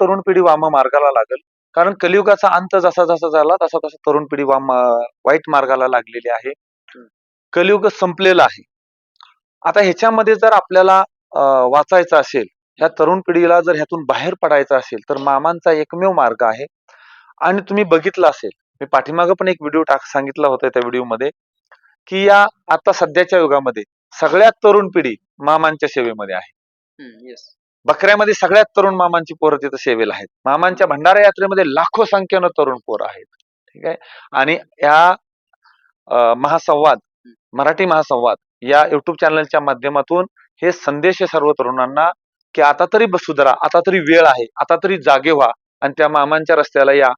तरुण पिढी वाम मार्गाला लागल. कारण कलियुगाचा अंत जसा जसा झाला तसा तसा तरुण पिढी वाम वाईट मार्गाला लागलेली आहे. कलियुग संपलेलं आहे. आता ह्याच्यामध्ये जर आपल्याला वाचायचं असेल ह्या तरुण पिढीला जर ह्यातून बाहेर पडायचं असेल तर मामांचा एकमेव मार्ग आहे. आणि तुम्ही बघितलं असेल मी पाठीमागं पण एक व्हिडिओ टाक सांगितला होता त्या व्हिडिओमध्ये की या आता सध्याच्या युगामध्ये सगळ्यात तरुण पिढी मामांच्या सेवेमध्ये आहे. येस बकऱ्यामध्ये सगळ्यात तरुण मामांची पोरं तिथं सेवेला आहेत. मामांच्या भंडारा यात्रेमध्ये लाखो संख्येनं तरुण पोरं आहेत. ठीक आहे? आणि या महासंवाद मराठी महासंवाद या युट्यूब चॅनलच्या माध्यमातून हे संदेश सर्व तरुणांना की आता तरी ब- सुधरा आता तरी वेळ आहे आता तरी जागे व्हा. आणि त्या मामांच्या रस्त्याला या.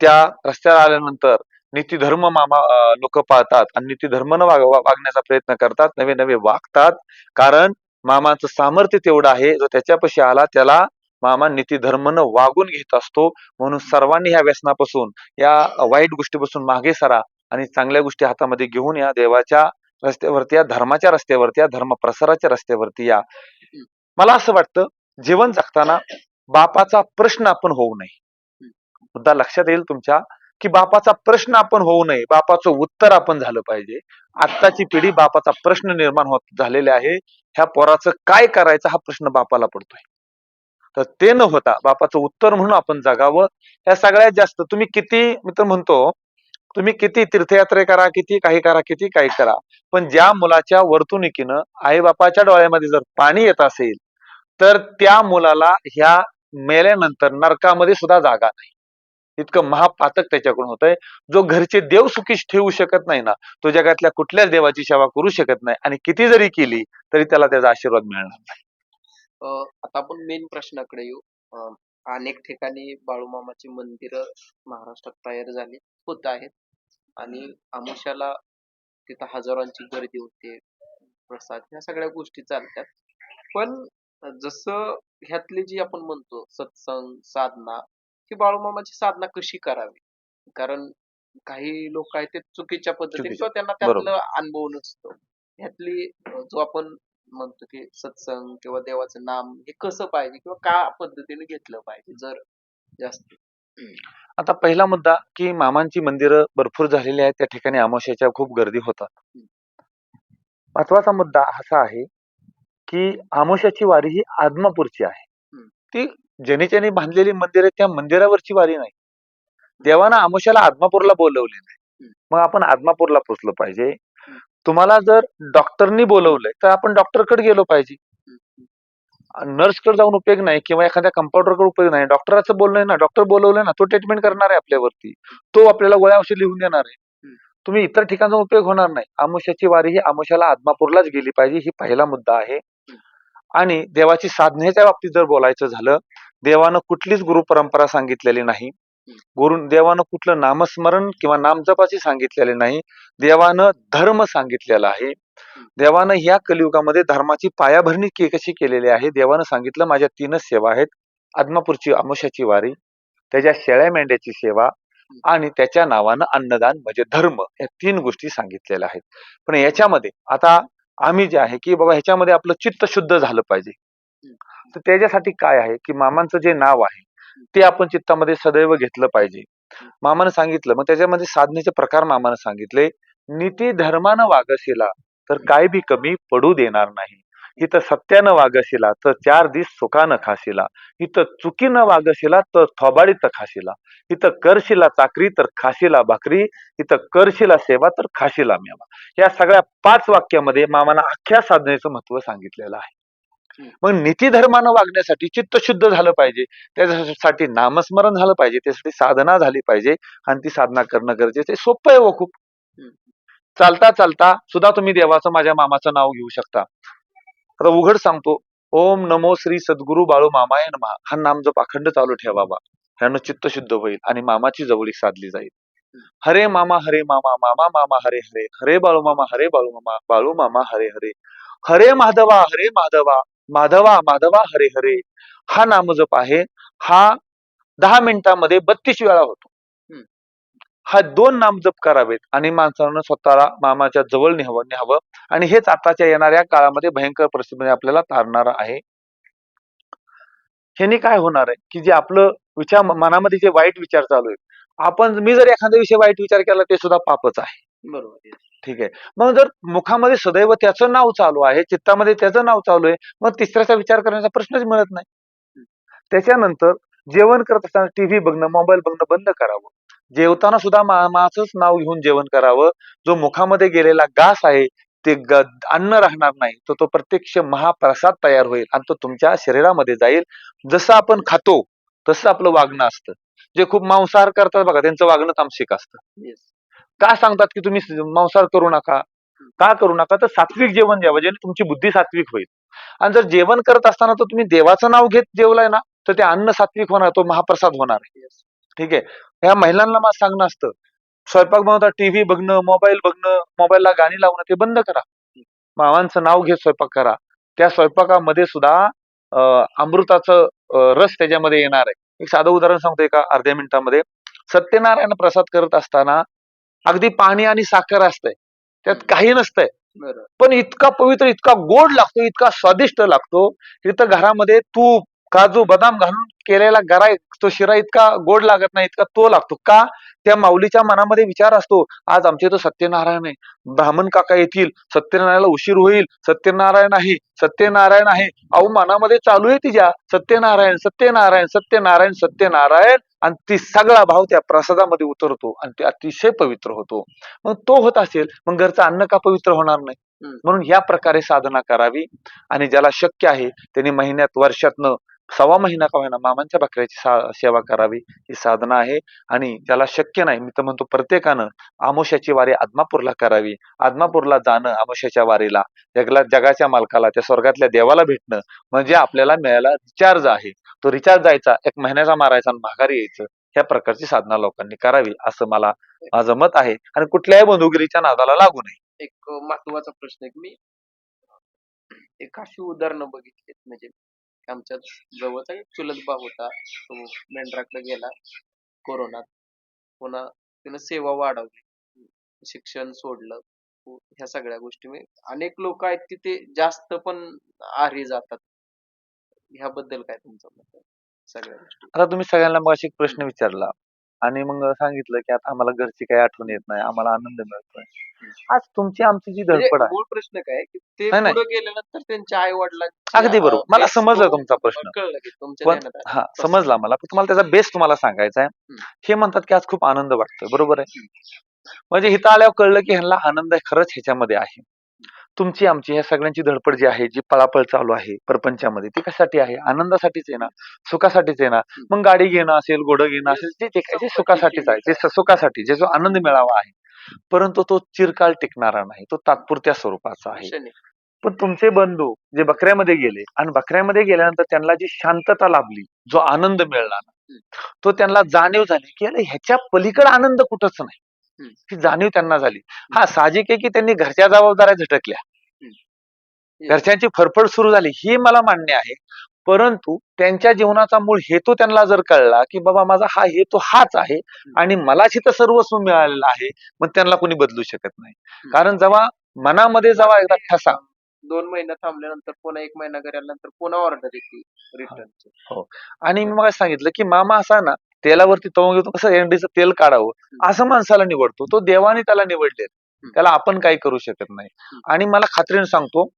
त्या रस्त्याला आल्यानंतर नीती धर्म मामा लोक पाळतात. आणि नीती न वाग वागण्याचा प्रयत्न करतात नवे नवे वागतात. कारण मामाचं सामर्थ्य तेवढं आहे जो त्याच्यापाशी आला त्याला मामा नीती धर्मनं वागून घेत असतो. म्हणून सर्वांनी ह्या व्यसनापासून या वाईट गोष्टीपासून मागे सरा आणि चांगल्या गोष्टी हातामध्ये घेऊन या. देवाच्या रस्त्यावरती या धर्माच्या रस्त्यावरती या धर्म प्रसाराच्या रस्त्यावरती या. मला असं वाटतं जीवन जगताना बापाचा प्रश्न आपण होऊ नये. मुद्दा लक्षात येईल तुमच्या की बापाचा प्रश्न आपण होऊ नये. बापाचं उत्तर आपण झालं पाहिजे. आत्ताची पिढी बापाचा प्रश्न निर्माण होत झालेले आहे. ह्या पोराचं काय करायचं हा प्रश्न बापाला पडतोय. तर ते न होता बापाचं उत्तर म्हणून आपण जगावं. ह्या सगळ्यात जास्त तुम्ही किती मी तर म्हणतो तुम्ही किती तीर्थयात्रे करा किती काही करा किती काही करा. पण ज्या मुलाच्या वर्तणुकीनं आई बापाच्या डोळ्यामध्ये जर पाणी येत असेल तर त्या मुलाला ह्या मेल्यानंतर नरकामध्ये सुद्धा जागा नाही. इतकं महापातक त्याच्याकडून होतंय. जो घरचे देव सुखी ठेवू शकत नाही ना तो जगातल्या कुठल्याच देवाची सेवा करू शकत नाही आणि किती जरी केली तरी त्याला त्याचा आशीर्वाद मिळणार नाही. अं, आता आपण मेन प्रश्नाकडे येऊ. अनेक ठिकाणी बाळूमामाची मंदिरं महाराष्ट्रात तयार झाली होत आहेत. आणि आमुष्याला तिथं हजारांची गर्दी होते प्रसाद ह्या सगळ्या गोष्टी चालतात. पण जसं ह्यातले जी आपण म्हणतो सत्संग साधना ही बाळूमामाची साधना कशी करावी? कारण काही लोक आहेत ते चुकीच्या पद्धतीने किंवा त्यांना. त्यातलं अनुभव नसतो. ह्यातली जो आपण म्हणतो की सत्संग किंवा देवाचं नाम हे कसं पाहिजे किंवा का पद्धतीने घेतलं पाहिजे? जर जास्त. आता पहिला मुद्दा की मामांची मंदिरं भरपूर झालेली आहेत. त्या ठिकाणी अमावस्याच्या खूप गर्दी होतात. महत्त्वाचा मुद्दा असा आहे की अमावस्याची वारी ही आदमापूरची आहे. ती ज्याने बांधलेली मंदिर आहे त्या मंदिरावरची वारी नाही. देवानं आमुष्याला आदमापूरला बोलवले नाही. मग आपण आदमापूरला पोचलो पाहिजे. तुम्हाला जर डॉक्टरनी बोलवलंय तर आपण डॉक्टरकडे गेलो पाहिजे. नर्सकडे जाऊन उपयोग नाही किंवा एखाद्या कंपाऊंडरकडे उपयोग नाही. डॉक्टराचं बोलणं आहे ना डॉक्टर बोलवलंय ना तो ट्रीटमेंट करणार आहे आपल्यावरती. तो आपल्याला गोळ्या औषध लिहून देणार आहे. तुम्ही इतर ठिकाणचा उपयोग होणार नाही. आमुष्याची वारी ही आमुष्याला आदमापूरलाच गेली पाहिजे ही पहिला मुद्दा आहे. आणि देवाची साधनेच्या बाबतीत जर बोलायचं झालं देवानं कुठलीच गुरु परंपरा सांगितलेली नाही. गुरु देवानं कुठलं नामस्मरण किंवा नामजपाची सांगितलेले नाही. देवानं धर्म सांगितलेला आहे. देवानं या कलियुगामध्ये धर्माची पायाभरणी के- कशी केलेली आहे? देवानं सांगितलं माझ्या तीनच सेवा आहेत. आदमापूरची आमुष्याची वारी त्याच्या शेळ्या मेंढ्याची सेवा आणि त्याच्या नावानं अन्नदान म्हणजे धर्म या तीन गोष्टी सांगितलेल्या आहेत. पण याच्यामध्ये आता आम्ही जे आहे की बाबा ह्याच्यामध्ये आपलं चित्त शुद्ध झालं पाहिजे. तर त्याच्यासाठी काय आहे की मामांचं जे नाव आहे ते आपण चित्तामध्ये सदैव घेतलं पाहिजे. मामानं सांगितलं मग त्याच्यामध्ये साधनेचे प्रकार मामानं सांगितले. नीती धर्मानं वागशिला तर काय बी कमी पडू देणार नाही. इथं सत्यानं वागशिला तर चार दिस सुखानं खाशिला. इथं चुकीनं वागशिला तर थोबाडीत खाशिला. इथं करशिला चाकरी तर खाशिला भाकरी. इथं करशिला सेवा तर खाशिला मेवा. या सगळ्या पाच वाक्यामध्ये मामानं अख्ख्या साधनेचं महत्त्व सांगितलेलं आहे. मग नीती धर्मानं वागण्यासाठी चित्त शुद्ध झालं पाहिजे. त्याच्यासाठी नामस्मरण झालं पाहिजे. त्यासाठी साधना झाली पाहिजे. आणि ती साधना करणं गरजेचं सोपं आहे हो खूप. चालता चालता सुद्धा तुम्ही देवाचं माझ्या मामाचं नाव घेऊ शकता. आता उघड सांगतो. ओम नमो श्री सद्गुरु बाळू मामाय नमः. हा नाम जप अखंड चालू ठेवावा ह्यानं चित्त शुद्ध होईल आणि मामाची जवळीक साधली जाईल. हरे मामा हरे मामा मामा मामा हरे हरे. हरे बाळू मामा हरे बाळू मामा बाळू मामा हरे हरे. हरे माधवा हरे माधवा. माधवा माधवा हरे हरे. हा नामजप आहे. हा दहा मिनिटांमध्ये बत्तीस वेळा होतो. हा दोन नामजप करावेत आणि माणसानं स्वतःला मामाच्या जवळ न्यावं न्यावं. आणि हेच आताच्या येणाऱ्या काळामध्ये भयंकर परिस्थितीमध्ये आपल्याला तारणार आहे. ह्यानी काय होणार आहे? की जे आपलं विचार मनामध्ये जे वाईट विचार चालू आहे आपण मी जर एखाद्या विषयी वाईट विचार केला ते सुद्धा पापच आहे. बरोबर. ठीक आहे. मग जर मुखामध्ये सदैव त्याचं नाव चालू आहे चित्तामध्ये त्याचं नाव चालू आहे मग तिसऱ्याचा विचार करण्याचा प्रश्नच मिळत नाही. त्याच्यानंतर जेवण करत असताना टीव्ही बघणं मोबाईल बघणं बंद करावं. जेवताना सुद्धा मा- माचंच नाव घेऊन जेवण करावं. जो मुखामध्ये गेलेला घास आहे ते अन्न राहणार नाही. तर तो प्रत्यक्ष महाप्रसाद तयार होईल आणि तो तुमच्या शरीरामध्ये जाईल. जसं आपण खातो तसं आपलं वागणं असतं. जे खूप मांसाहार करतात बघा त्यांचं वागणं तामसिक असतं. का सांगतात की तुम्ही मांसाहार करू नका? का करू नका? तर सात्विक जेवण जेवा ज्याने तुमची बुद्धी सात्विक होईल. आणि जर जेवण करत असताना तर तुम्ही देवाचं नाव घेत जेवलाय ना तर ते अन्न सात्विक होणार तो महाप्रसाद होणार. ठीक आहे? ह्या महिलांना मला सांगणं असतं स्वयंपाक बनवता टीव्ही बघणं मोबाईल बघणं मोबाईलला गाणी लावणं ते बंद करा. मावांचं नाव घेत स्वयंपाक करा. त्या स्वयंपाकामध्ये सुद्धा अमृताचं रस त्याच्यामध्ये येणार आहे. एक साधं उदाहरण सांगतो एका अर्ध्या मिनिटामध्ये. सत्यनारायण प्रसाद करत असताना अगदी पाणी आणि साखर असतंय. त्यात काही नसतंय. पण इतका पवित्र इतका गोड लागतो इतका स्वादिष्ट लागतो इथं घरामध्ये तूप काजू बदाम घालून केलेला गरा तो शिरा इतका गोड लागत नाही इतका तो लागतो. का? त्या माऊलीच्या मनामध्ये विचार असतो आज आमच्या इथं सत्यनारायण आहे. ब्राह्मण काका येतील सत्यनारायणाला उशीर होईल सत्यनारायण आहे सत्यनारायण आहे. अहो मनामध्ये चालू आहे तिच्या सत्यनारायण सत्यनारायण सत्यनारायण सत्यनारायण. आणि ती सगळा भाव त्या प्रसादामध्ये उतरतो आणि ते अतिशय पवित्र होतो मग तो होत असेल मग घरचं अन्न का पवित्र होणार नाही. म्हणून या प्रकारे साधना करावी आणि ज्याला शक्य आहे त्यांनी महिन्यात वर्षातनं सव्वा महिना का होईना मामांच्या बकऱ्याची सा- सेवा करावी ही साधना आहे आणि ज्याला शक्य नाही मी तर म्हणतो प्रत्येकानं आमोशाची वारी आदमापूरला करावी. आदमापूरला जाणं आमोशाच्या वारीला. जगला जगाच्या मालकाला त्या स्वर्गातल्या देवाला भेटणं म्हणजे आपल्याला मिळायला रिचार्ज आहे. तो रिचार्ज जायचा एक महिन्याचा मारायचा आणि माघारी यायचं ह्या प्रकारची साधना लोकांनी करावी असं मला माझं मत आहे. आणि कुठल्याही बंधुगिरीच्या नादाला लागू नये. एक महत्त्वाचा प्रश्न आहे की मी एक अशी उदाहरणं बघितलीत म्हणजे आमच्या जवळचा एक चुलत भाऊ होता. तो मेंढराकडे गेला. कोरोनात. पुन्हा त्यानं सेवा वाढवली. शिक्षण सोडलं. ह्या सगळ्या गोष्टी मी अनेक लोक आहेत की ते जास्त पण आरी जातात. ह्याबद्दल काय तुमचं मत सगळ्या गोष्टी. आता तुम्ही सगळ्यांना मग एक प्रश्न विचारला. आणि मग सांगितलं की आता आम्हाला घरची काही आठवण येत नाही. आम्हाला आनंद मिळतोय. आज तुमची आमची जी म्हणजे धडपड आहे. मूळ प्रश्न काय की ते नाही, नाही. पुढे गेल्यानंतर त्यांच्या आई वडिलांची अगदी बरोबर. मला समजलं तुमचा प्रश्न. कळलं की तुमच्या पण ध्यानात. हा समजला मला. पण तुम्हाला त्याचा बेस तुम्हाला सांगायचा आहे. हम्म. हे म्हणतात की आज खूप आनंद वाटतोय. बरोबर आहे? म्हणजे इथं आल्यावर कळलं की ह्यांना आनंद आहे खरंच ह्याच्यामध्ये आहे. तुमची आमची ह्या सगळ्यांची धडपड जी आहे जी पळापळ चालू आहे प्रपंचामध्ये ती कशासाठी आहे? आनंदासाठीच आहे ना? सुखासाठीच आहे ना? मग गाडी घेणं असेल घोडं घेणं असेल जे जे काही ते सुखासाठीच आहे जे स- सुखासाठी जे जो आनंद मिळावा आहे. परंतु तो चिरकाल टिकणारा नाही. तो तात्पुरत्या स्वरूपाचा आहे. पण तुमचे बंधू जे बकऱ्यामध्ये गेले आणि बकऱ्यामध्ये गेल्यानंतर त्यांना जी शांतता लाभली जो आनंद मिळाला ना, तो त्यांना जाणीव झाली की अरे ह्याच्या पलीकडे आनंद कुठंच नाही. ही जाणीव त्यांना झाली. हा साहजिक आहे की त्यांनी घरच्या जबाबदाऱ्या झटकल्या. घरच्यांची फरफड सुरू झाली. ही मला मान्य आहे. परंतु त्यांच्या जीवनाचा मूळ हेतू त्यांना जर कळला की बाबा माझा हा हेतू हाच आहे आणि मलाच इथं सर्वस्व मिळालेलं आहे मग त्यांना कोणी बदलू शकत नाही. कारण जेव्हा मनामध्ये जेव्हा एकदा ठसा दोन महिने थांबल्यानंतर पुन्हा एक महिना घरी आल्यानंतर पुन्हा ऑर्डर येते रिटर्न आणि मी मग सांगितलं की मामा असा ना तेलावरती तवंग घेतो कसं एंडीचं तेल काढावं असं माणसाला निवडतो. तो देवाने त्याला निवडले त्याला आपण काही करू शकत नाही. आणि मला खात्रीने सांगतो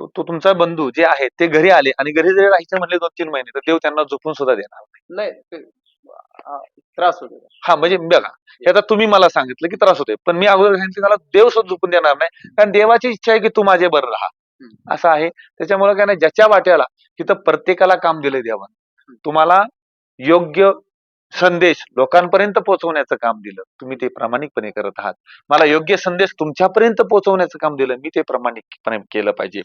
तो तो तुमचा बंधू जे आहे ते घरी आले आणि घरी जरी राहायचं म्हणले दोन तीन महिने तर देव त्यांना झोपून सुद्धा देणार नाही. नाही ते- आ, त्रास होतो हा म्हणजे बघा हे आता तुम्ही मला सांगितलं की त्रास होतोय पण मी अगोदर सांगितलं त्याला देव सुद्धा झोपून देणार नाही कारण देवाची इच्छा आहे की तू माझे बरं राहा. असं आहे. त्याच्यामुळे काय नाही ज्याच्या वाट्याला तिथं प्रत्येकाला काम दिलंय देवानं. तुम्हाला योग्य संदेश लोकांपर्यंत पोहोचवण्याचं काम दिलं. तुम्ही ते प्रामाणिकपणे करत आहात. मला योग्य संदेश तुमच्यापर्यंत पोहोचवण्याचं काम दिलं. मी ते प्रामाणिकपणे केलं पाहिजे.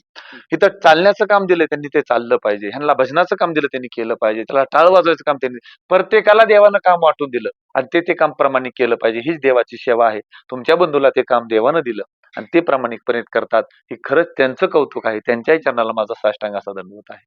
इथं चालण्याचं काम दिलं त्यांनी ते चाललं पाहिजे. ह्यांना भजनाचं काम दिलं त्यांनी केलं पाहिजे. त्याला टाळ वाजवायचं काम त्यांनी प्रत्येकाला देवानं काम वाटून दिलं. आणि ते ते काम प्रामाणिक केलं पाहिजे. हीच देवाची सेवा आहे. तुमच्या बंधूला ते काम देवानं दिलं. आणि ते प्रामाणिकपणे करतात. हे खरंच त्यांचं कौतुक आहे. त्यांच्याही चरणाला माझा साष्टांग असा दंडवत आहे.